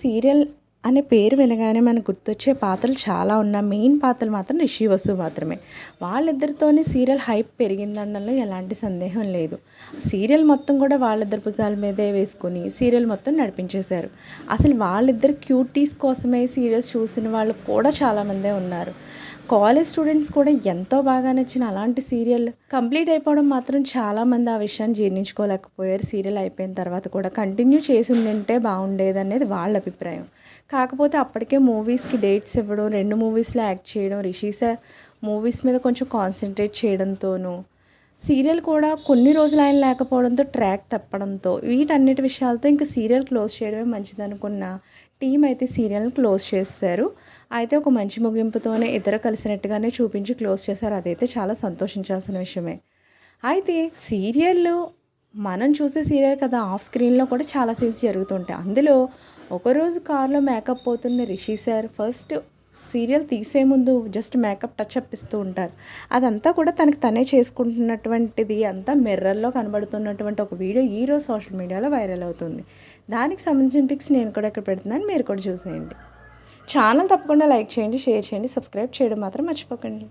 Friends serial అనే పేరు వినగానే మనకు గుర్తొచ్చే పాత్రలు చాలా ఉన్నాయి. మెయిన్ పాత్రలు మాత్రం రిషి వసు మాత్రమే. వాళ్ళిద్దరితోనే సీరియల్ హైప్ పెరిగిందనడంలో ఎలాంటి సందేహం లేదు. సీరియల్ మొత్తం కూడా వాళ్ళిద్దరి భుజాల మీదే వేసుకుని సీరియల్ మొత్తం నడిపించేశారు. అసలు వాళ్ళిద్దరు క్యూటీస్ కోసమే సీరియల్స్ చూసిన వాళ్ళు కూడా చాలామందే ఉన్నారు. కాలేజ్ స్టూడెంట్స్ కూడా ఎంతో బాగా నచ్చిన అలాంటి సీరియల్ కంప్లీట్ అయిపోవడం మాత్రం చాలామంది ఆ విషయాన్ని జీర్ణించుకోలేకపోయారు. సీరియల్ అయిపోయిన తర్వాత కూడా కంటిన్యూ చేసి ఉండింటే బాగుండేది అనేది వాళ్ళ అభిప్రాయం. కాకపోతే అప్పటికే మూవీస్కి డేట్స్ ఇవ్వడం రెండు మూవీస్లో యాక్ట్ చేయడం రిషి సార్ మూవీస్ మీద కొంచెం కాన్సన్ట్రేట్ చేయడంతోనూ సీరియల్ కూడా కొన్ని రోజులు ఆయన లేకపోవడంతో ట్రాక్ తప్పడంతో వీటన్నిటి విషయాలతో ఇంకా సీరియల్ క్లోజ్ చేయడమే మంచిది అనుకున్న టీం అయితే సీరియల్ని క్లోజ్ చేశారు. అయితే ఒక మంచి ముగింపుతోనే ఇద్దరు కలిసినట్టుగానే చూపించి క్లోజ్ చేశారు. అదైతే చాలా సంతోషించాల్సిన విషయమే. అయితే సీరియల్లో మనం చూసే సీరియల్ కదా ఆఫ్ స్క్రీన్లో కూడా చాలా సీన్స్ జరుగుతుంటాయి. అందులో ఒకరోజు కారులో మేకప్ పోతున్న రిషి సార్ ఫస్ట్ సీరియల్ తీసే ముందు జస్ట్ మేకప్ టచ్అప్ ఇస్తూ ఉంటారు. అదంతా కూడా తనకి తనే చేసుకుంటున్నటువంటిది అంతా మిర్రర్లో కనబడుతున్నటువంటి ఒక వీడియో ఈరోజు సోషల్ మీడియాలో వైరల్ అవుతుంది. దానికి సంబంధించిన పిక్స్ నేను కూడా ఇక్కడ పెడుతున్నాను మీరు కూడా చూసేయండి. ఛానల్ తప్పకుండా లైక్ చేయండి షేర్ చేయండి సబ్స్క్రైబ్ చేయడం మాత్రం మర్చిపోకండి.